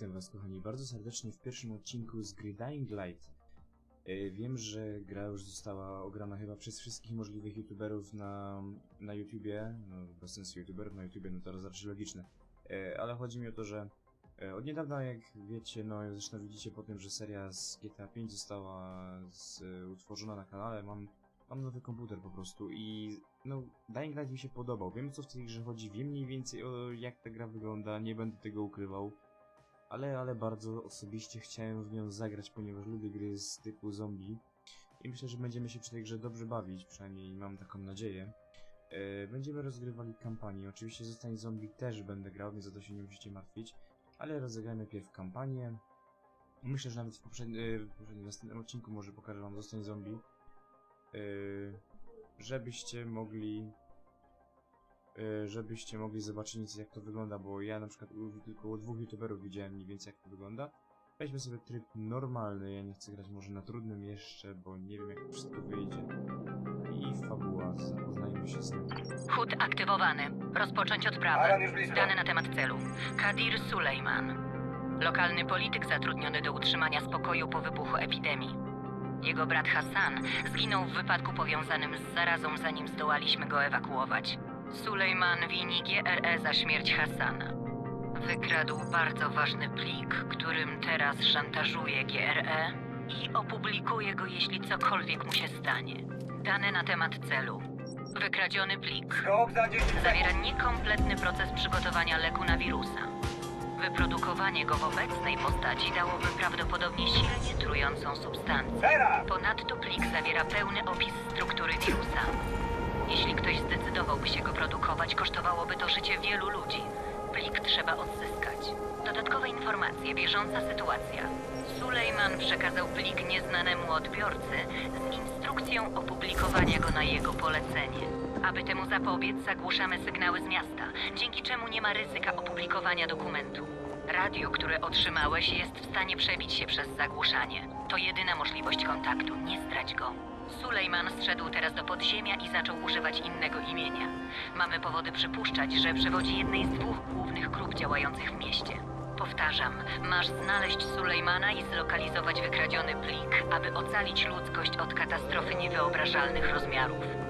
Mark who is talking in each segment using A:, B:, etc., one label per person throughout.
A: Witam Was, kochani, bardzo serdecznie w pierwszym odcinku z gry Dying Light. E, Wiem, że gra już została ograna chyba przez wszystkich możliwych youtuberów na, na YouTubie, no bez sensu youtuberów na YouTubie, no to raczej logiczne. E, Ale chodzi mi o to, że e, od niedawna, jak wiecie, no zresztą widzicie po tym, że seria z GTA 5 została z, utworzona na kanale, mam, mam nowy komputer po prostu i no Dying Light mi się podobał. Wiem co w tej grze chodzi, wiem mniej więcej o jak ta gra wygląda, nie będę tego ukrywał. Ale, ale bardzo osobiście chciałem w nią zagrać, ponieważ lubię gry z typu zombie. I myślę, że będziemy się przy tej grze dobrze bawić, przynajmniej mam taką nadzieję. E, będziemy rozgrywali kampanię. Oczywiście Zostań Zombie też będę grał, więc o to się nie musicie martwić. Ale rozegrajmy najpierw kampanię. Myślę, że nawet w poprzednim, e, w poprzednim następnym odcinku może pokażę wam Zostań Zombie. E, żebyście mogli żebyście mogli zobaczyć jak to wygląda, bo ja na przykład u, tylko u dwóch youtuberów widziałem mniej więcej jak to wygląda. Weźmy sobie tryb normalny, ja nie chcę grać może na trudnym jeszcze, bo nie wiem jak to wszystko wyjdzie. I fabuła, zapoznajmy się z tym.
B: Hut aktywowany. Rozpocząć odprawę.
C: Alan już blisko.
B: Dane na temat celu. Kadir Sulejman. Lokalny polityk zatrudniony do utrzymania spokoju po wybuchu epidemii. Jego brat Hassan zginął w wypadku powiązanym z zarazą, zanim zdołaliśmy go ewakuować. Sulejman wini GRE za śmierć Hassana. Wykradł bardzo ważny plik, którym teraz szantażuje GRE i opublikuje go, jeśli cokolwiek mu się stanie. Dane na temat celu. Wykradziony plik
C: Skok za 10
B: zawiera niekompletny proces przygotowania leku na wirusa. Wyprodukowanie go w obecnej postaci dałoby prawdopodobnie silnie trującą substancję.
C: Teraz!
B: Ponadto plik zawiera pełny opis struktury wirusa. Jeśli ktoś zdecydowałby się go produkować, kosztowałoby to życie wielu ludzi. Plik trzeba odzyskać. Dodatkowe informacje, bieżąca sytuacja. Sulejman przekazał plik nieznanemu odbiorcy z instrukcją opublikowania go na jego polecenie. Aby temu zapobiec, zagłuszamy sygnały z miasta, dzięki czemu nie ma ryzyka opublikowania dokumentu. Radio, które otrzymałeś, jest w stanie przebić się przez zagłuszanie. To jedyna możliwość kontaktu, nie strać go. Sulejman zszedł teraz do podziemia i zaczął używać innego imienia. Mamy powody przypuszczać, że przewodzi jednej z dwóch głównych grup działających w mieście. Powtarzam, masz znaleźć Sulejmana i zlokalizować wykradziony plik, aby ocalić ludzkość od katastrofy niewyobrażalnych rozmiarów.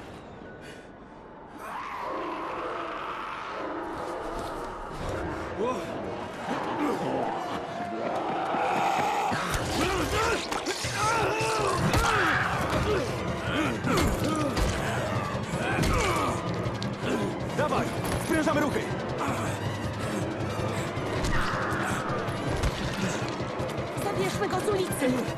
D: Dawaj! Sprężamy ruchy!
E: Zabierzmy go z ulicy!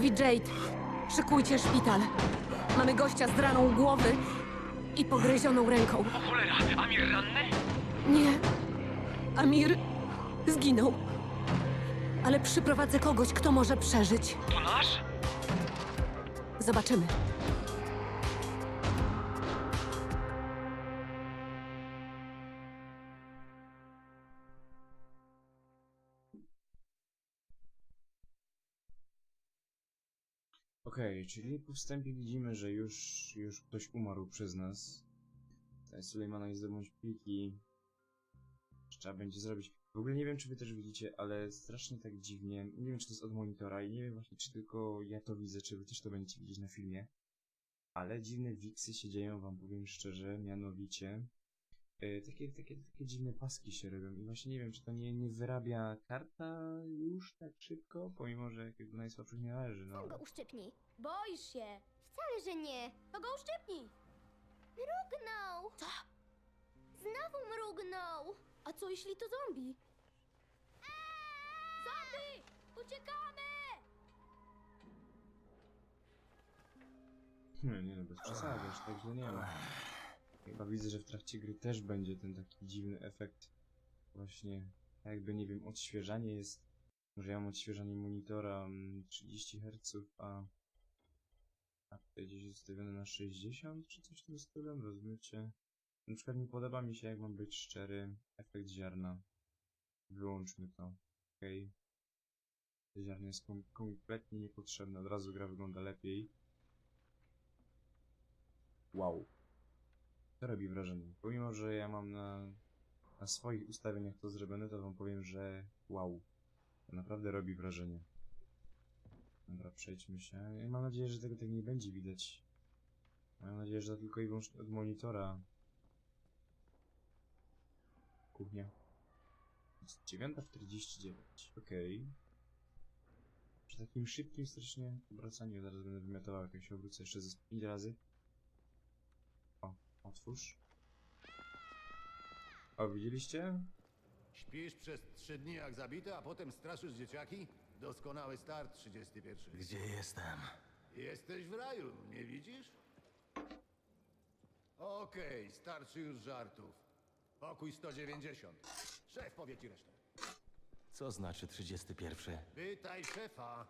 E: Mówi Jade. Szykujcie szpital. Mamy gościa z raną głowy i pogryzioną ręką.
C: O cholera, Amir ranny?
E: Nie. Amir zginął. Ale przyprowadzę kogoś, kto może przeżyć.
C: To nasz?
E: Zobaczymy.
A: Okej, czyli po wstępie widzimy, że już, już ktoś umarł przez nas. Tutaj Sulejmana i zdobądź pliki. Trzeba będzie zrobić. W ogóle nie wiem, czy wy też widzicie, ale strasznie tak dziwnie. Nie wiem, czy to jest od monitora i nie wiem właśnie, czy tylko ja to widzę, czy wy też to będziecie widzieć na filmie. Ale dziwne wiksy się dzieją, wam powiem szczerze, mianowicie. E, takie, takie, takie dziwne paski się robią i właśnie nie wiem, czy to nie, nie wyrabia karta już tak szybko, pomimo, że jakby najsłabszych nie należy, no
F: Sam go uszczypnij. Boisz się. Wcale, że nie. To go uszczypnij. Mrugnął. Co? Znowu mrugnął. A co jeśli to zombie? Zombie! Uciekamy!
A: Nie, nie no, bez przesady, aż tak źle nie ma. Chyba widzę, że w trakcie gry też będzie ten taki dziwny efekt. Właśnie, jakby, nie wiem, odświeżanie jest... Może ja mam odświeżanie monitora mm, 30 Hz, a... A tutaj gdzieś jest ustawione na 60, czy coś w tym stylem, rozumiecie? Na przykład nie podoba mi się, jak mam być szczery, efekt ziarna. Wyłączmy to, okej? Okay. Ziarno jest kom kompletnie niepotrzebne, od razu gra wygląda lepiej. Wow. To robi wrażenie. Pomimo, że ja mam na, na swoich ustawieniach to zrobione, to wam powiem, że wow. To naprawdę robi wrażenie. Dobra, przejdźmy się. Ja mam nadzieję, że tego tak nie będzie widać. Mam nadzieję, że to tylko i wyłącznie od monitora. Kuchnia. Jest 9.49. Okej. Przy takim szybkim strasznie obracaniu zaraz będę wymiotował, jak się obrócę jeszcze ze 5 razy. O, otwórz. O, widzieliście?
G: Śpisz przez trzy dni jak zabity, a potem straszysz dzieciaki? Doskonały start, 31.
H: Gdzie jestem?
G: Jesteś w raju, nie widzisz? Okej, starczy już żartów. Pokój 190. Szef powie ci resztę.
H: Co znaczy 31?
G: Pytaj szefa.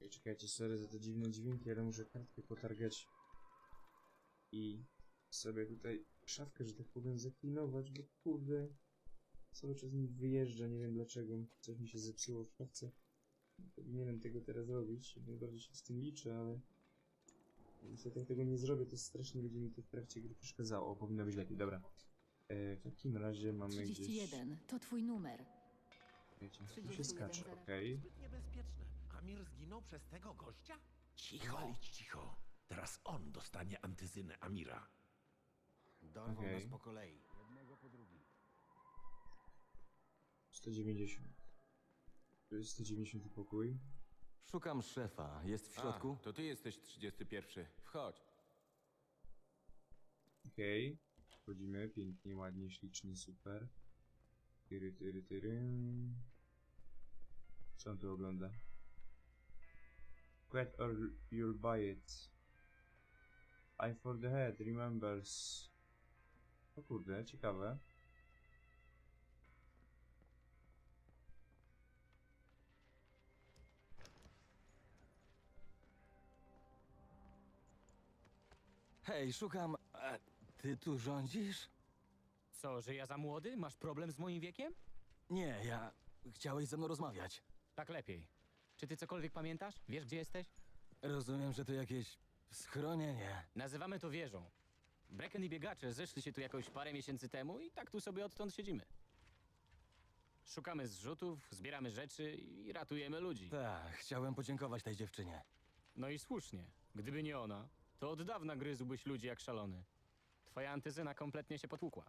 A: Ej, czekajcie, sorry za te dziwne dźwięki, ale muszę kartkę potargać i sobie tutaj szafkę, że tak powiem, zaklinować, bo kurde, cały czas mi wyjeżdża, nie wiem dlaczego, coś mi się zepsuło w szafce. Powinienem tego teraz robić, najbardziej się z tym liczę, ale niestety jak tego nie zrobię, to strasznie będzie mi to w trakcie gry przeszkadzało, powinno być lepiej, dobra. E, w takim razie mamy gdzieś...
I: 31, to twój numer.
A: Wiecie, tu się
I: 31
A: skacze, okej.
C: Zbyt niebezpieczne. Amir zginął przez tego gościa? Cicho. Walić cicho. Teraz on dostanie antyzynę Amira.
D: Dorwą
A: Okej.
D: nas po kolei.
A: 190. To jest 190 pokój.
H: Szukam szefa. Jest w środku?
J: A, to ty jesteś 31. Wchodź.
A: Okej. Wchodzimy, pięknie, ładnie, ślicznie, super. Tyry, tyry, tyry. Co on tu ogląda? Quit or you'll buy it. I for the head, remembers. O kurde, ciekawe.
H: Hej, szukam... A, ty tu rządzisz?
K: Co, że ja za młody? Masz problem z moim wiekiem?
H: Nie, ja... Chciałeś ze mną rozmawiać.
K: Tak lepiej. Czy ty cokolwiek pamiętasz? Wiesz, gdzie jesteś?
H: Rozumiem, że to jakieś... schronienie.
K: Nazywamy to wieżą. Brecken i biegacze zeszli się tu jakoś parę miesięcy temu i tak tu sobie odtąd siedzimy. Szukamy zrzutów, zbieramy rzeczy i ratujemy ludzi.
H: Tak, chciałem podziękować tej dziewczynie.
K: No i słusznie. Gdyby nie ona, to od dawna gryzłbyś ludzi jak szalony. Twoja antyzyna kompletnie się potłukła.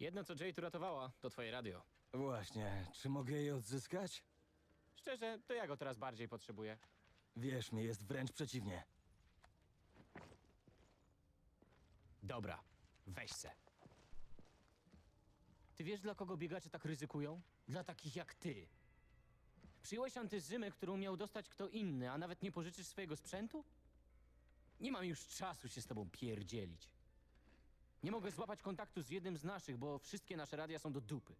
K: Jedno, co Jade uratowała, to twoje radio.
H: Właśnie, czy mogę jej odzyskać?
K: Szczerze, to ja go teraz bardziej potrzebuję.
H: Wierz mi, jest wręcz przeciwnie.
K: Dobra, weź se. Ty wiesz, dla kogo biegacze tak ryzykują? Dla takich jak ty. Przyjąłeś antyzymę, którą miał dostać kto inny, a nawet nie pożyczysz swojego sprzętu? Nie mam już czasu się z tobą pierdzielić. Nie mogę złapać kontaktu z jednym z naszych, bo wszystkie nasze radia są do dupy.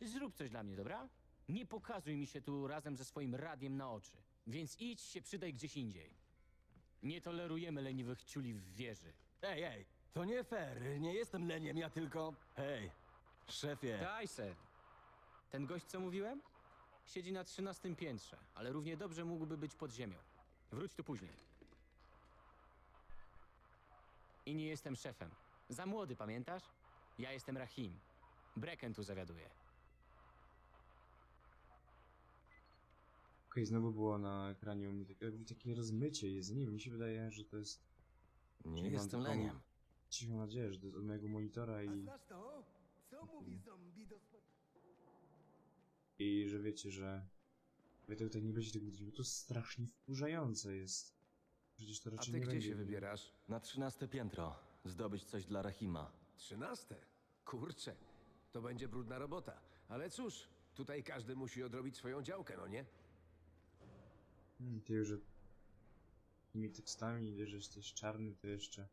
K: Zrób coś dla mnie, dobra? Nie pokazuj mi się tu razem ze swoim radiem na oczy. Więc idź się przydaj gdzieś indziej. Nie tolerujemy leniwych ciuli w wieży.
H: Ej, ej, to nie fair, nie jestem leniem, ja tylko... Hej, szefie,
K: Tyson! Ten gość, co mówiłem? Siedzi na trzynastym piętrze, ale równie dobrze mógłby być pod ziemią. Wróć tu później. I nie jestem szefem. Za młody, pamiętasz? Ja jestem Rahim. Brecken tu zawiaduje.
A: Znowu było na ekranie u mnie takie, takie rozmycie jest. Nie wiem, mi się wydaje, że to jest...
H: Nie jestem
A: taką
H: leniem.
A: Cichą nadzieję, że to jest od mojego monitora i...
D: Znasz to? Co mówi zombie do.
A: I że wiecie, że... Wy tutaj nie będziecie tego widzieć, bo to strasznie wkurzające jest. Przecież to
I: A
A: raczej
I: ty
A: nie
I: gdzie
A: będzie.
I: się wybierasz?
H: Na trzynaste piętro. Zdobyć coś dla Rahima.
I: Trzynaste. Kurczę, to będzie brudna robota. Ale cóż, tutaj każdy musi odrobić swoją działkę, no nie?
A: Hmm, ty już. Takimi tekstami, ile że jesteś czarny, to jeszcze...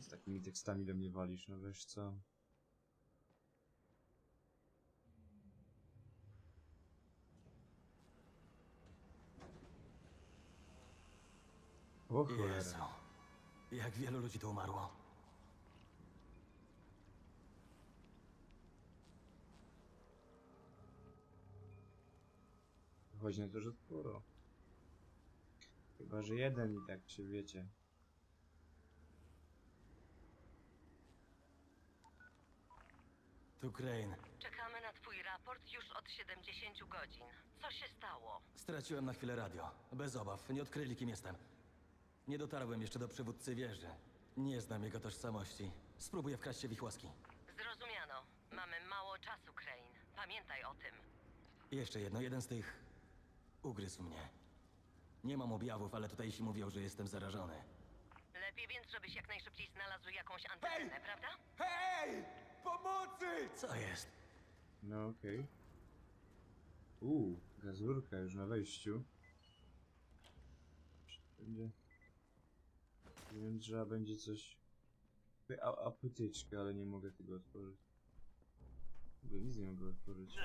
A: Z takimi tekstami do mnie walisz, no wiesz co... O
H: Jezu. Jak wielu ludzi tu umarło.
A: Chodzi na to, że sporo. Chyba, że jeden i tak się wiecie.
H: Tu Crane.
B: Czekamy na twój raport już od 70 godzin. Co się stało?
H: Straciłem na chwilę radio. Bez obaw, nie odkryli kim jestem. Nie dotarłem jeszcze do przywódcy wieży. Nie znam jego tożsamości. Spróbuję wkraść się w ich łaski.
B: Zrozumiano. Mamy mało czasu, Crane. Pamiętaj o tym.
H: Jeszcze jedno, jeden z tych ugryzł mnie. Nie mam objawów, ale tutejsi mówią, że jestem zarażony.
B: Lepiej więc, żebyś jak najszybciej znalazł jakąś antenę, prawda?
I: Hej! Pomocy!
H: Co jest?
A: No okej. Uuu, gazurka już na wejściu. Będzie... Wiem, trzeba będzie coś... A, apteczkę, ale nie mogę tego otworzyć. Bo nic nie mogę otworzyć.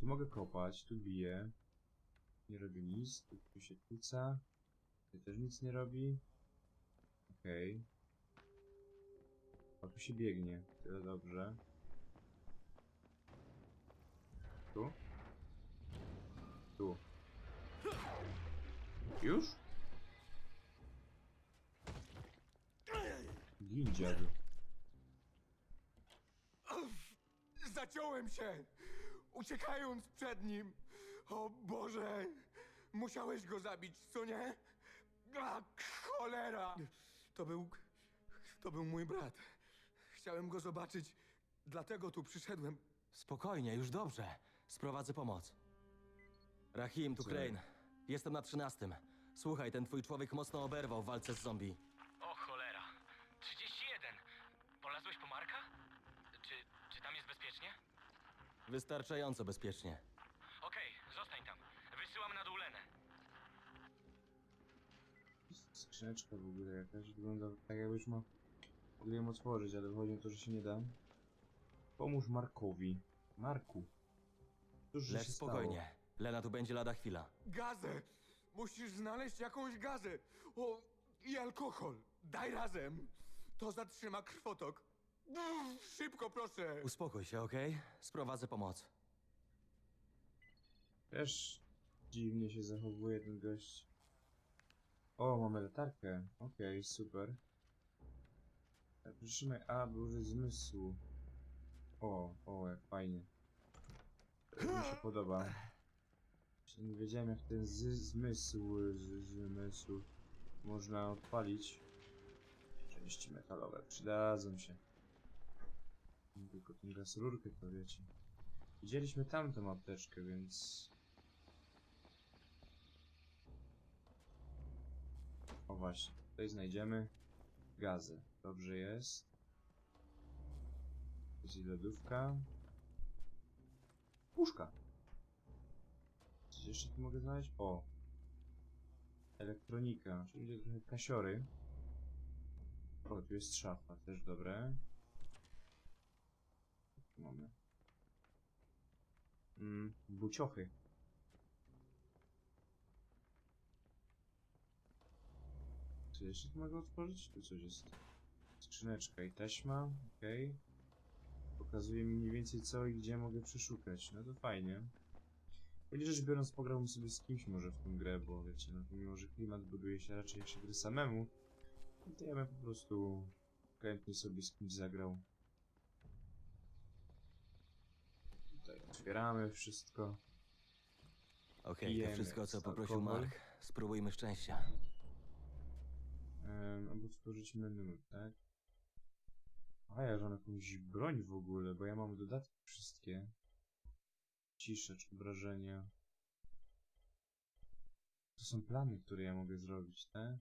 A: Tu mogę kopać, tu biję. Nie robi nic, tu, tu się kłóca. Tu też nic nie robi. Okej. A tu się biegnie, tyle dobrze. Tu? Tu. Już? Gin.
I: Zaciąłem się, uciekając przed nim. O Boże, musiałeś go zabić, co nie? A, cholera! To był, to był mój brat. Chciałem go zobaczyć, dlatego tu przyszedłem.
H: Spokojnie, już dobrze. Sprowadzę pomoc. Rahim, tu? Crane. Jestem na trzynastym. Słuchaj, ten twój człowiek mocno oberwał w walce z zombie.
K: O cholera. 31. Polazłeś po Marka? Czy, czy tam jest bezpiecznie?
H: Wystarczająco bezpiecznie.
K: Okej, zostań tam. Wysyłam na dół Lenę.
A: Skrzyneczka w ogóle jakaś wygląda tak jakbyś ma... Ją otworzyć, ale chodzi o to, że się nie da. Pomóż Markowi. Marku. Cóż,
H: Lecz
A: się
H: spokojnie. Lena tu będzie lada chwila.
I: Gazę! Musisz znaleźć jakąś gazę. O, i alkohol. Daj razem. To zatrzyma krwotok. Uff, Szybko, proszę.
H: Uspokój się, okej? Sprowadzę pomoc.
A: stało? Też dziwnie się zachowuje ten gość. O, mamy latarkę. Okej, super. Tak, Przytrzymaj A, użyć zmysłu. O, o, jak fajnie. To mi się podoba. Nie wiedziałem jak ten zmysł, zmysł można odpalić. Części metalowe przydadzą się. Tylko ten raz rurkę to wiecie. Widzieliśmy tamtą apteczkę, więc... O właśnie, tutaj znajdziemy gazę. Dobrze jest. Jest i lodówka. Puszka. Coś jeszcze tu mogę znaleźć? O. Elektronika, czyli trochę kasiory. O, tu jest szafa, też dobre. Tu mamy. Mm, buciochy. Co jeszcze tu mogę otworzyć? Tu coś jest. Skrzyneczka i taśma, okej. Pokazuje mi mniej więcej co i gdzie mogę przeszukać. No to fajnie. Choć rzecz biorąc, pograłbym sobie z kimś może w tą grę, bo wiecie, no pomimo, że klimat buduje się raczej jak się gry samemu, no to ja bym po prostu chętnie sobie z kimś zagrał. Tutaj otwieramy wszystko.
L: Okej, to
A: Pijemy
L: wszystko, co poprosił
A: alkohol.
L: Mark. Spróbujmy szczęścia.
A: Um, albo stworzyć menu, tak? A ja, mam jakąś broń w ogóle, bo ja mam dodatki wszystkie. Cisza czy obrażenia. To są plany, które ja mogę zrobić, tak?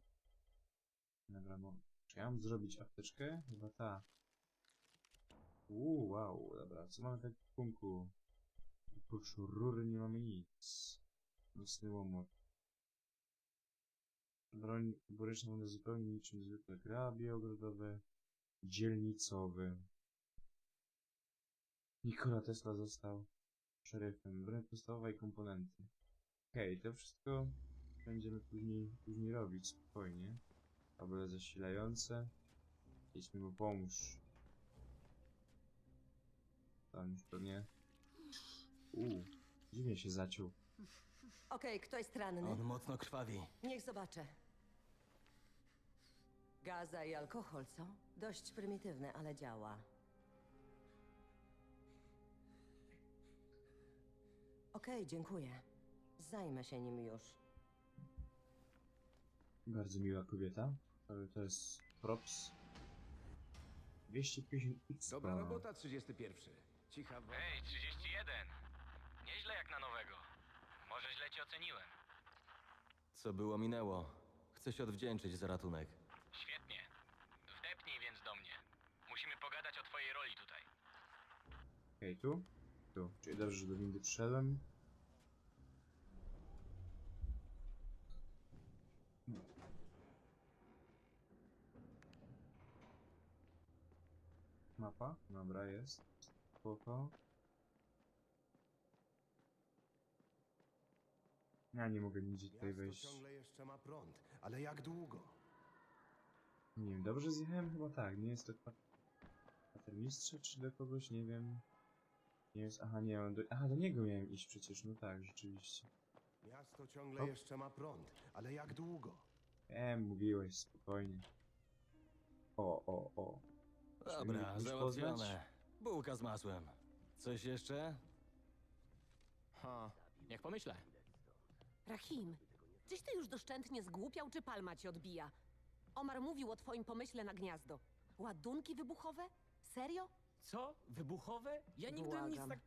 A: Dobra, no. Czy ja mam zrobić apteczkę? Chyba tak. Uuu, wow, dobra, co mamy w ekwipunku? Oprócz rury nie mamy nic. Nocny łomot. Broń buryczna wygląda zupełnie niczym zwykle. Grabie ogrodowe, dzielnicowy. Nikola Tesla został szeryfem. Broń podstawowa i komponenty. Okej, to wszystko będziemy później, później robić spokojnie. Kable zasilające. Idźmy mu pomóż. Tam już to nie. Uuu, dziwnie się zaciął.
M: Okej, kto jest ranny?
L: On mocno krwawi.
M: Niech zobaczę. Gaza i alkohol, co? Dość prymitywne, ale działa. Okej, dziękuję. Zajmę się nim już.
A: Bardzo miła kobieta. Ale to jest props. 250 x
I: Dobra robota, 31. Cicha woda.
K: Hej, 31! Nieźle jak na nowego. Może źle cię oceniłem.
L: Co było, minęło. Chcę się odwdzięczyć za ratunek.
K: Świetnie. Wdepnij więc do mnie. Musimy pogadać o twojej roli tutaj.
A: Okej, tu? Tu. Czyli dobrze, że do windy przyszedłem. Mapa? Dobra, jest. Spoko. Ja nie mogę nigdzie tutaj wejść.
G: ciągle jeszcze ma prąd, ale jak długo?
A: Nie wiem, dobrze zjechałem? Chyba tak. Nie jest to kwatermistrza czy do kogoś? Nie wiem. Nie jest. Aha, nie, on do... Aha, do niego miałem iść przecież. No tak, rzeczywiście.
G: Miasto ciągle jeszcze ma prąd, ale jak długo?
A: E, mówiłeś, spokojnie. O, o, o.
L: Dobra, załatwione. Bułka z masłem. Coś jeszcze?
K: Ha, niech pomyślę.
E: Rahim, czyś ty już doszczętnie zgłupiał, czy palma ci odbija? Omar mówił o twoim pomyśle na gniazdo. Ładunki wybuchowe? Serio?
K: Co? Wybuchowe? Ja nigdy nic
E: Błagam.
K: tak...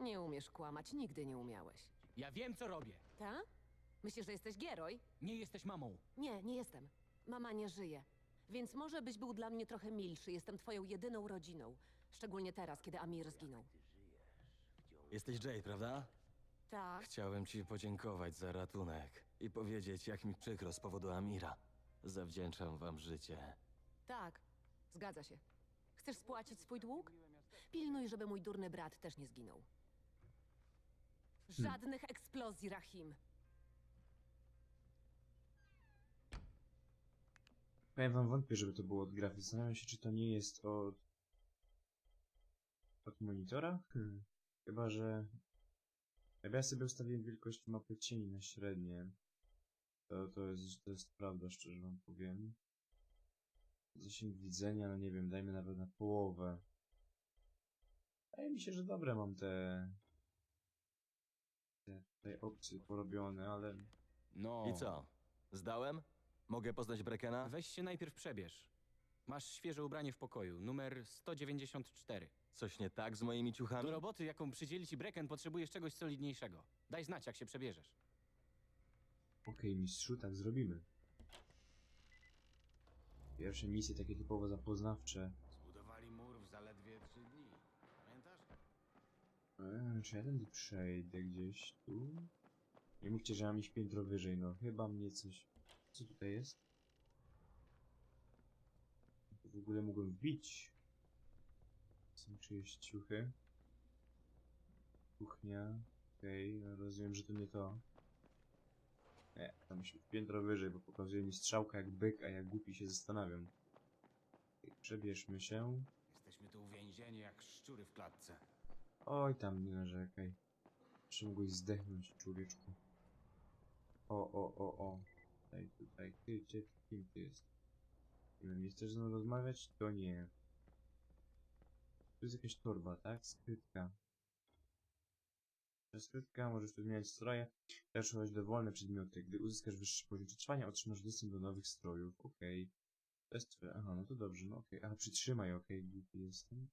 E: Nie umiesz kłamać, nigdy nie umiałeś.
K: Ja wiem, co robię.
E: Ta? Myślisz, że jesteś Geroj?
K: Nie jesteś mamą.
E: Nie, nie jestem. Mama nie żyje. Więc może byś był dla mnie trochę milszy. Jestem twoją jedyną rodziną. Szczególnie teraz, kiedy Amir zginął.
L: Jesteś Jade, prawda?
E: Tak.
L: Chciałem ci podziękować za ratunek i powiedzieć, jak mi przykro z powodu Amira. Zawdzięczam wam życie.
E: Tak, zgadza się. Chcesz spłacić swój dług? Pilnuj, żeby mój durny brat też nie zginął. Żadnych eksplozji, Rahim.
A: Powiem wam, wątpię, żeby to było od grafy. Zastanawiam się, czy to nie jest od... od monitora? Hmm. Chyba, że... Jakby ja sobie ustawiłem wielkość mapy cieni na średnie. To, to, jest, to jest prawda, szczerze wam powiem. Zasięg widzenia, no nie wiem, dajmy nawet na połowę. Wydaje mi się, że dobre mam te... te tutaj opcje porobione, ale...
K: No.
L: I co? Zdałem? Mogę poznać Brekena?
K: Weź się najpierw przebierz. Masz świeże ubranie w pokoju, numer 194.
L: Coś nie tak z moimi ciuchami?
K: Do roboty, jaką przydzieli ci Brecken, potrzebujesz czegoś solidniejszego. Daj znać, jak się przebierzesz.
A: Okej, mistrzu, tak zrobimy. Pierwsze misje takie typowo zapoznawcze.
C: Zbudowali mur w zaledwie trzy dni. Pamiętasz?
A: Eee, czy ja tędy przejdę gdzieś tu? Nie mówcie, że mam iść piętro wyżej, no chyba mnie coś... Co tutaj jest? W ogóle mogłem wbić. Są czyjeś ciuchy. Kuchnia. Okej, no rozumiem, że to nie to. Nie, tam się piętro wyżej, bo pokazuje mi strzałka jak byk, a ja głupi się zastanawiam. Przebierzmy się.
C: Jesteśmy tu uwięzieni.
J: jak szczury w klatce.
A: Oj, tam nie narzekaj. Czy mogłeś zdechnąć, człowieczku? O, o, o, o. Tutaj, tutaj. Ty, gdzie, kim ty jest? Nie wiem, nie chcesz ze mną rozmawiać? To nie. Tu jest jakaś torba, tak? Skrytka. Skrytka, możesz tu zmieniać stroje. Też używać dowolne przedmioty. Gdy uzyskasz wyższy poziom przetrwania, otrzymasz dostęp do nowych strojów. Okej. To jest twoje. Aha, no to dobrze, no okej. Aha, przytrzymaj, okej, głupi jestem.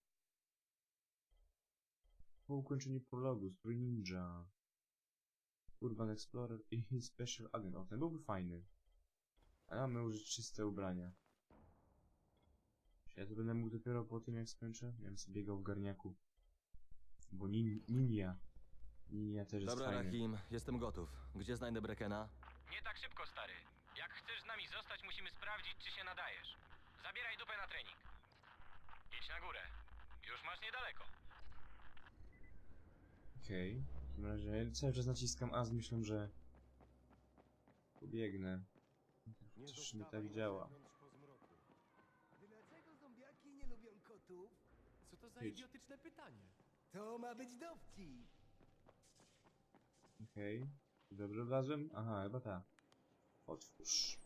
A: Po ukończeniu prologu, strój ninja. Urban Explorer i Special Agent. O, ten byłby fajny. Ale mamy użyć czyste ubrania. Ja to będę mógł dopiero po tym, jak skończę? Ja bym sobie biegał w garniaku. Bo nin ninja. Ninja też jest
L: Dobra,
A: fajny.
L: Rahim, jestem gotów. Gdzie znajdę Brekena?
K: Nie tak szybko, stary. Jak chcesz z nami zostać, musimy sprawdzić, czy się nadajesz. Zabieraj dupę na trening. Idź na górę. Już masz niedaleko.
A: Okej. W takim razie cały czas naciskam A z myślą, że pobiegnę. Coś nie tak działa.
D: Dlaczego zombiaki nie lubią kotów?
I: Co to za
A: Idź.
I: idiotyczne pytanie?
D: To ma być dowcip.
A: Okej. Dobrze wlazłem? Aha, chyba tak. Otwórz.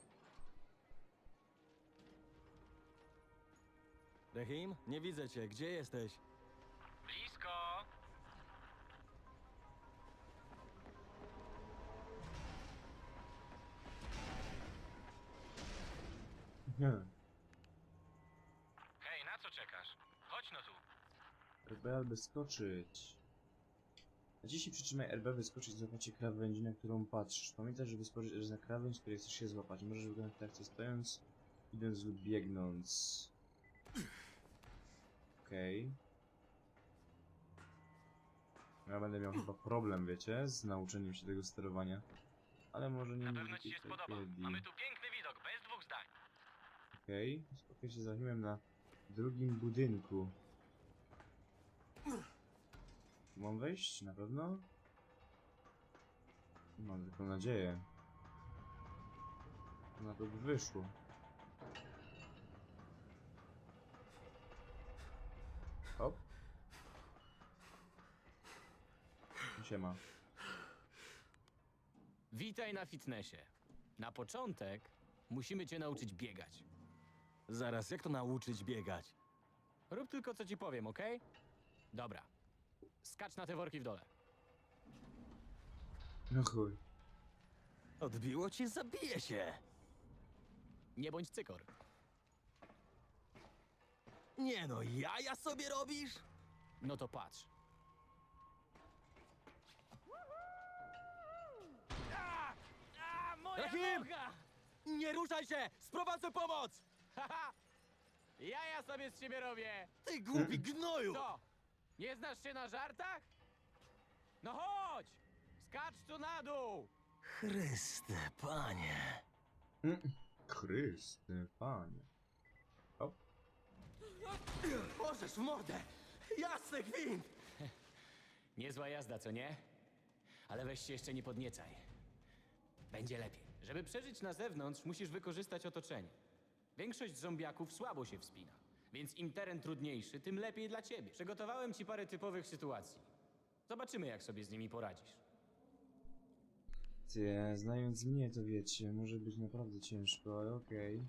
L: Rahim, nie widzę cię. Gdzie jesteś?
K: Blisko!
A: Nie.
K: Hej, na co czekasz? Chodź no tu.
A: RB albo skoczyć. Naciśnij przytrzymaj RB, by skoczyć i złapać krawędzi, na którą patrzysz. Pamiętaj, żeby spojrzeć na krawędź, której chcesz się złapać. Możesz wykonać w trakcie stojąc, idąc lub biegnąc. Okej. Ja będę miał chyba problem, wiecie, z nauczeniem się tego sterowania. Ale może nie
K: Na pewno ci się spodoba. Mamy tu piękny widok, bez dwóch zdań.
A: Okej, okay. się zawiłem na drugim budynku. Mam wejść? Na pewno? Mam taką nadzieję. Na to by wyszło. Hop. Siema.
K: Witaj na fitnessie. Na początek musimy cię nauczyć biegać.
L: Zaraz, jak to nauczyć biegać?
K: Rób tylko co ci powiem, okej? Dobra. Skacz na te worki w dole.
A: No chuj.
L: Odbiło cię? Zabiję się!
K: Nie bądź cykor.
L: Nie no, jaja sobie robisz?
K: No to patrz. A! A, moja
L: Rahim!
K: noga!
L: Nie ruszaj się! Sprowadzę pomoc!
K: Haha! Ja ja sobie z ciebie robię!
L: Ty głupi gnoju!
K: Co? Nie znasz się na żartach? No chodź! Skacz tu na dół!
L: Chryste, panie.
A: Chryste, panie.
L: Możesz w mordę! Jasny gwint!
K: Niezła jazda, co nie? Ale weź się jeszcze nie podniecaj. Będzie lepiej. Żeby przeżyć na zewnątrz, musisz wykorzystać otoczenie. Większość zombiaków słabo się wspina, więc im teren trudniejszy, tym lepiej dla ciebie. Przygotowałem ci parę typowych sytuacji. Zobaczymy, jak sobie z nimi poradzisz.
A: Ty, znając mnie, to wiecie, może być naprawdę ciężko, ale okej.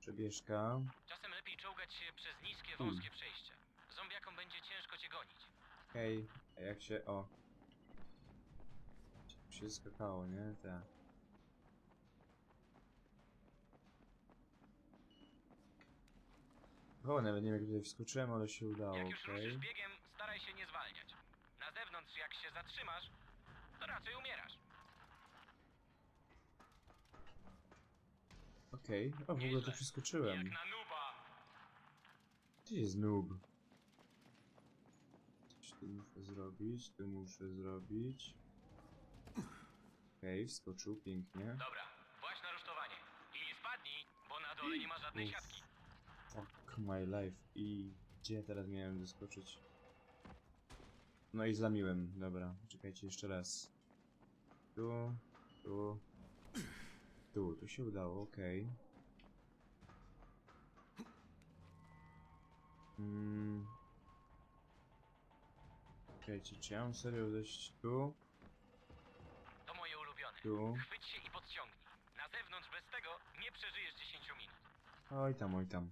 A: Przebieżka.
K: Czasem lepiej czołgać się przez niskie,
A: Hmm.
K: wąskie przejścia. Zombiakom będzie ciężko cię gonić.
A: Hej, a jak się, o. Się skakało, nie? Tak. O, nawet nie wiem jak tutaj wskoczyłem, ale się udało,
K: Jak już
A: okej.
K: ruszysz biegiem, staraj się nie zwalniać. Na zewnątrz, jak się zatrzymasz, to raczej umierasz.
A: Okej, o w ogóle to
K: Nieźle.
A: przeskoczyłem.
K: Jak na nuba!
A: Gdzie jest noob? Coś tu muszę zrobić, tu muszę zrobić. Okej, wskoczył, pięknie.
K: Dobra, właśnie na rusztowanie. I nie spadnij, bo na dole nie ma żadnej
A: Uff.
K: siatki.
A: My life. I gdzie teraz miałem wyskoczyć? No i zlamiłem, dobra. Czekajcie jeszcze raz. Tu, tu, tu, tu się udało, okej. Mm, Czekajcie, czy ja mam serio zejść tu?
K: To moje ulubione.
A: Tu.
K: Chwyć się i podciągnij. Na zewnątrz bez tego nie przeżyjesz 10 minut.
A: Oj tam, oj tam.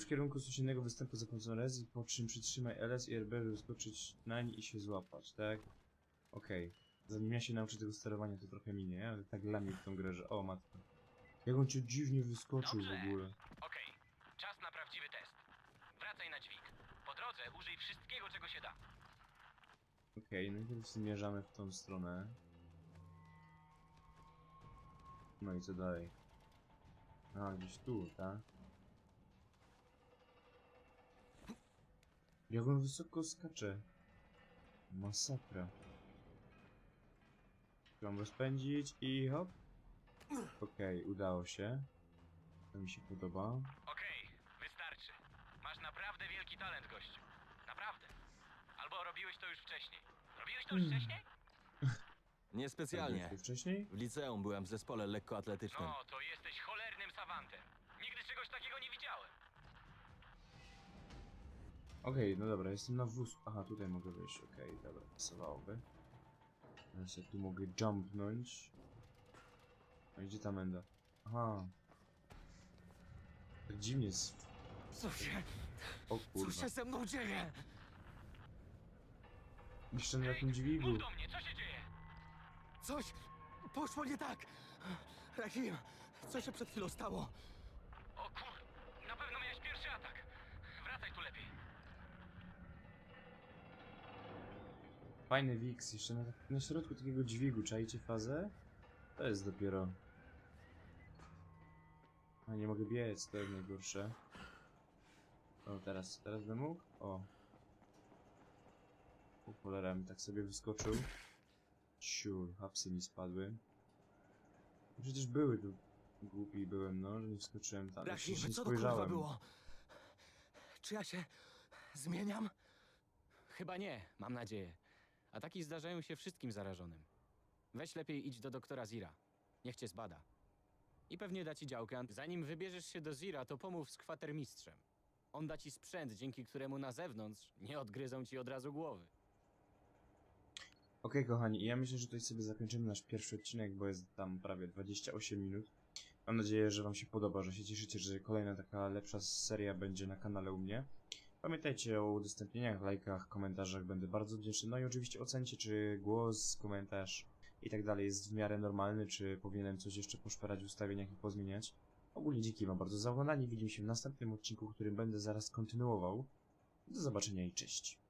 A: W kierunku słyszynego występu za pomocą rezi, po czym przytrzymaj LS i RB, żeby skoczyć nań i się złapać, tak? Okej. Zanim ja się nauczę tego sterowania, to trochę minie, ale tak dla mnie w tą grę, że... O, matko. Jak on cię dziwnie wyskoczył w ogóle.
K: Okej, czas na prawdziwy test. Wracaj na dźwig. Po drodze użyj wszystkiego, czego się da.
A: Okej, najpierw zmierzamy w tą stronę. No i co dalej? A, gdzieś tu, tak? Jak on wysoko skacze. Masakra. Chciałem rozpędzić i hop. Okej, udało się. To mi się podoba.
K: Okej, wystarczy. Masz naprawdę wielki talent, gościu. Naprawdę. Albo robiłeś to już wcześniej. Robiłeś to już
A: Hmm.
K: wcześniej?
L: Niespecjalnie.
A: Wcześniej?
L: W liceum byłem w zespole lekkoatletycznym.
K: No, to jesteś cholernym savantem. Nigdy czegoś takiego nie widziałem.
A: Okej, no dobra, jestem na wózku. Aha, tutaj mogę wyjść, okej, dobra, pasowałoby. Teraz ja tu mogę jumpnąć. A gdzie ta menda? Aha. Tak dziwnie jest.
I: Co się...
A: O
I: Co
A: kurwa.
I: się ze mną dzieje?
A: Jeszcze na tym dźwigu.
K: Mów do mnie, co się dzieje?
I: Coś poszło nie tak. Rahim, co się przed chwilą stało?
K: O kur... Na pewno miałeś pierwszy atak. Wracaj tu lepiej.
A: Fajny Wix, jeszcze na, na środku takiego dźwigu, czajcie fazę? To jest dopiero... A nie mogę biec, to jest najgorsze. O, teraz, teraz bym mógł? O. O cholera, mi tak sobie wyskoczył. Ciur, hapsy mi spadły. Przecież były tu. Głupi byłem, no, że nie wskoczyłem tam. Nie
I: co to kurwa było? Czy ja się zmieniam?
K: Chyba nie, mam nadzieję. Ataki zdarzają się wszystkim zarażonym. Weź lepiej idź do doktora Zira. Niech cię zbada. I pewnie da ci działkę. Zanim wybierzesz się do Zira, to pomów z kwatermistrzem. On da ci sprzęt, dzięki któremu na zewnątrz nie odgryzą ci od razu głowy.
A: Okej, kochani, ja myślę, że tutaj sobie zakończymy nasz pierwszy odcinek, bo jest tam prawie 28 minut. Mam nadzieję, że Wam się podoba, że się cieszycie, że kolejna taka lepsza seria będzie na kanale u mnie. Pamiętajcie o udostępnieniach, lajkach, komentarzach, będę bardzo wdzięczny. No i oczywiście ocencie, czy głos, komentarz i tak dalej jest w miarę normalny, czy powinienem coś jeszcze poszperać w ustawieniach i pozmieniać. Ogólnie dzięki Wam bardzo za oglądanie, widzimy się w następnym odcinku, którym będę zaraz kontynuował. Do zobaczenia i cześć.